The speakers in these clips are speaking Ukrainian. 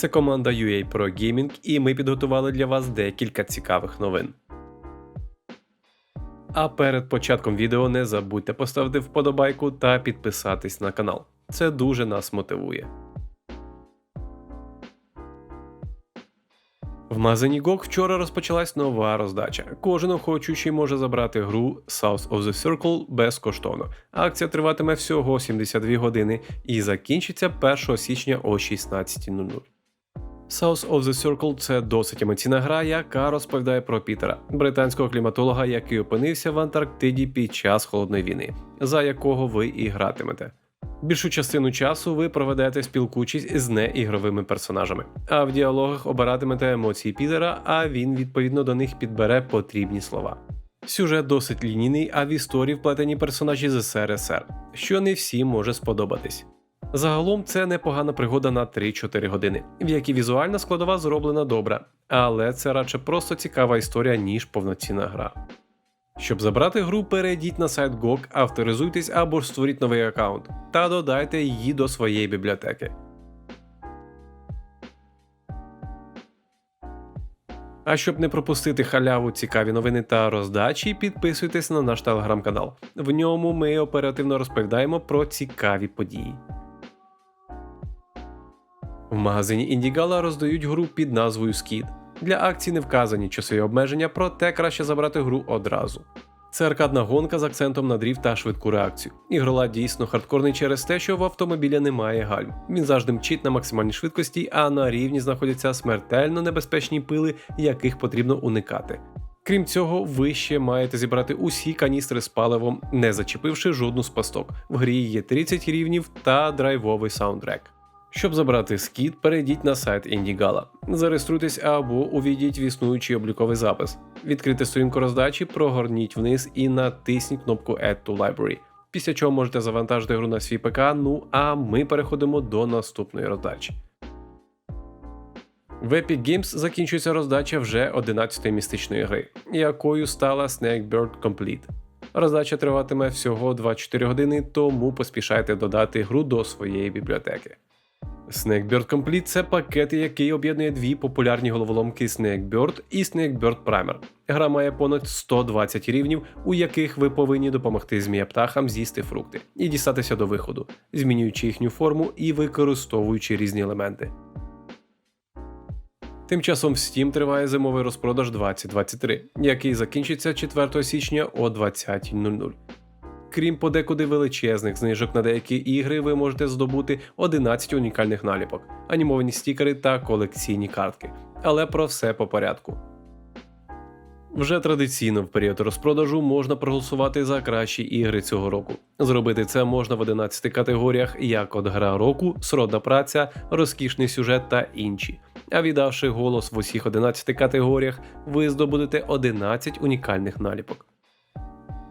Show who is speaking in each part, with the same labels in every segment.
Speaker 1: Це команда UA Pro Gaming і ми підготували для вас декілька цікавих новин. А перед початком відео не забудьте поставити вподобайку та підписатись на канал. Це дуже нас мотивує. В магазині GOG вчора розпочалась нова роздача. Кожен охочущий може забрати гру South of the Circle безкоштовно. Акція триватиме всього 72 години і закінчиться 1 січня о 16.00. South of the Circle це досить емоційна гра, яка розповідає про Пітера, британського кліматолога, який опинився в Антарктиді під час холодної війни, за якого ви і гратимете. Більшу частину часу ви проведете спілкуючись з неігровими персонажами, а в діалогах обиратимете емоції Пітера, а він відповідно до них підбере потрібні слова. Сюжет досить лінійний, а в історії вплетені персонажі з СРСР, що не всім може сподобатись. Загалом це непогана пригода на 3-4 години, в якій візуальна складова зроблена добре, але це радше просто цікава історія, ніж повноцінна гра. Щоб забрати гру, перейдіть на сайт GOG, авторизуйтесь або ж створіть новий аккаунт та додайте її до своєї бібліотеки. А щоб не пропустити халяву, цікаві новини та роздачі, підписуйтесь на наш телеграм-канал. В ньому ми оперативно розповідаємо про цікаві події. В магазині Індігала роздають гру під назвою Скід. Для акцій не вказані часові обмеження, проте краще забрати гру одразу. Це аркадна гонка з акцентом на дріфт та швидку реакцію. Ігрола дійсно хардкорний через те, що в автомобіля немає гальм. Він завжди мчить на максимальній швидкості, а на рівні знаходяться смертельно небезпечні пили, яких потрібно уникати. Крім цього, ви ще маєте зібрати усі каністри з паливом, не зачепивши жодну з пасток. В грі є 30 рівнів та драйвовий саундтрек. Щоб забрати скіт, перейдіть на сайт Індігала, зареєструйтесь або увійдіть в існуючий обліковий запис. Відкрити сторінку роздачі, прогорніть вниз і натисніть кнопку Add to Library. Після чого можете завантажити гру на свій ПК. Ну а ми переходимо до наступної роздачі. В Epic Games закінчується роздача вже 11-ї містичної гри, якою стала Snakebird Complete. Роздача триватиме всього 24 години, тому поспішайте додати гру до своєї бібліотеки. Snakebird Complete – це пакет, який об'єднує дві популярні головоломки Snakebird і Snakebird Primer. Гра має понад 120 рівнів, у яких ви повинні допомогти змієптахам з'їсти фрукти і дістатися до виходу, змінюючи їхню форму і використовуючи різні елементи. Тим часом в Steam триває зимовий розпродаж 2023, який закінчиться 4 січня о 20.00. Крім подекуди величезних знижок на деякі ігри, ви можете здобути 11 унікальних наліпок, анімовані стікери та колекційні картки. Але про все по порядку. Вже традиційно в період розпродажу можна проголосувати за кращі ігри цього року. Зробити це можна в 11 категоріях, як от гра року, сродна праця, розкішний сюжет та інші. А віддавши голос в усіх 11 категоріях, ви здобудете 11 унікальних наліпок.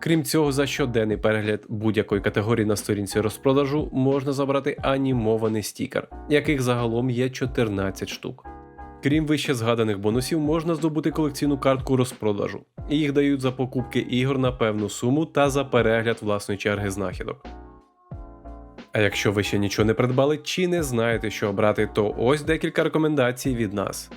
Speaker 1: Крім цього, за щоденний перегляд будь-якої категорії на сторінці розпродажу можна забрати анімований стікер, яких загалом є 14 штук. Крім вище згаданих бонусів, можна здобути колекційну картку розпродажу. Їх дають за покупки ігор на певну суму та за перегляд власної черги знахідок. А якщо ви ще нічого не придбали чи не знаєте, що обрати, то ось декілька рекомендацій від нас.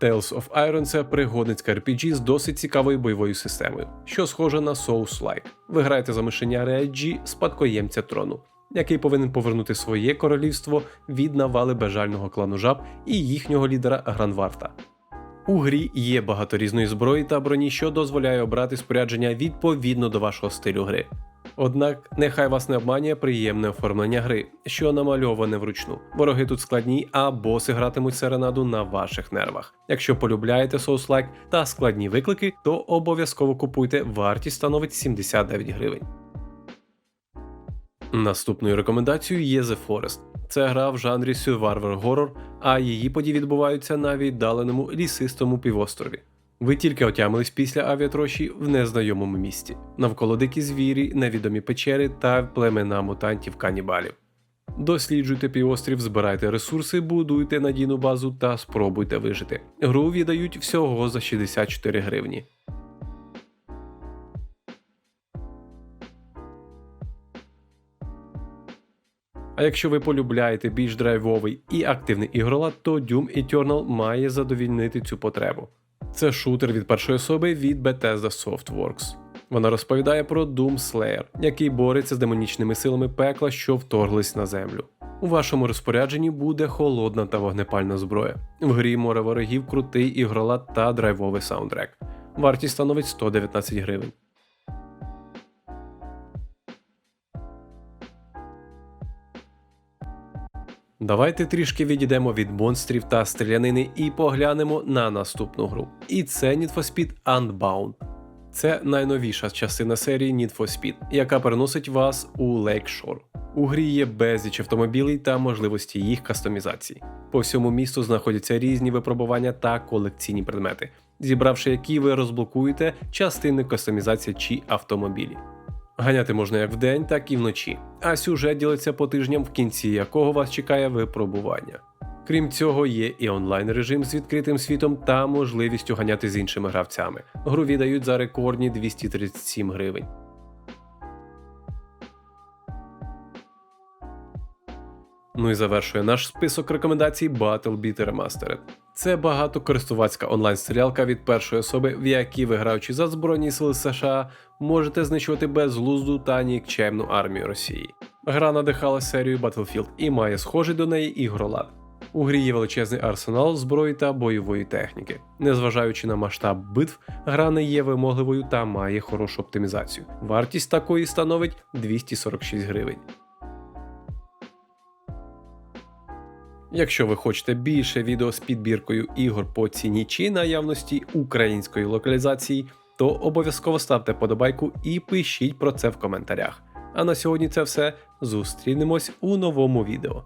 Speaker 1: Tales of Iron це пригодницька RPG з досить цікавою бойовою системою, що схожа на Souls-like. Ви граєте за мишеня Реаджі, спадкоємця трону, який повинен повернути своє королівство від навали бажального клану жаб і їхнього лідера Гранварта. У грі є багато різної зброї та броні, що дозволяє обрати спорядження відповідно до вашого стилю гри. Однак нехай вас не обманює приємне оформлення гри, що намальоване вручну. Вороги тут складні, а боси гратимуть серенаду на ваших нервах. Якщо полюбляєте соус-лайк та складні виклики, то обов'язково купуйте, вартість становить 79 гривень. Наступною рекомендацією є The Forest. Це гра в жанрі Survivor Horror, а її події відбуваються на віддаленому лісистому півострові. Ви тільки отямились після авіатрощі в незнайомому місті, навколо дикі звірі, невідомі печери та племена мутантів канібалів. Досліджуйте півострів, збирайте ресурси, будуйте надійну базу та спробуйте вижити. Гру віддають всього за 64 гривні. А якщо ви полюбляєте більш драйвовий і активний ігролад, то Doom Eternal має задовільнити цю потребу. Це шутер від першої особи від Bethesda Softworks. Вона розповідає про Doom Slayer, який бореться з демонічними силами пекла, що вторглись на землю. У вашому розпорядженні буде холодна та вогнепальна зброя. В грі море ворогів, крутий ігролад та драйвовий саундтрек. Вартість становить 119 гривень. Давайте трішки відійдемо від монстрів та стрілянини і поглянемо на наступну гру. І це Need for Speed Unbound. Це найновіша частина серії Need for Speed, яка переносить вас у Lakeshore. У грі є безліч автомобілів та можливості їх кастомізації. По всьому місту знаходяться різні випробування та колекційні предмети, зібравши які ви розблокуєте частини кастомізації чи автомобілі. Ганяти можна як вдень, так і вночі, а сюжет ділиться по тижням, в кінці якого вас чекає випробування. Крім цього, є і онлайн режим з відкритим світом та можливістю ганяти з іншими гравцями. Гру віддають за рекордні 237 гривень. Ну і завершує наш список рекомендацій Battle Beat Remastered. Це багатокористувацька онлайн-стрілялка від першої особи, в якій ви граючи за Збройні сили США, можете знищувати безглузду та нікчемну армію Росії. Гра надихала серію Battlefield і має схожий до неї ігролад. У грі є величезний арсенал зброї та бойової техніки. Незважаючи на масштаб битв, гра не є вимогливою та має хорошу оптимізацію. Вартість такої становить 246 гривень. Якщо ви хочете більше відео з підбіркою ігор по ціні чи наявності української локалізації, то обов'язково ставте подобайку і пишіть про це в коментарях. А на сьогодні це все. Зустрінемось у новому відео.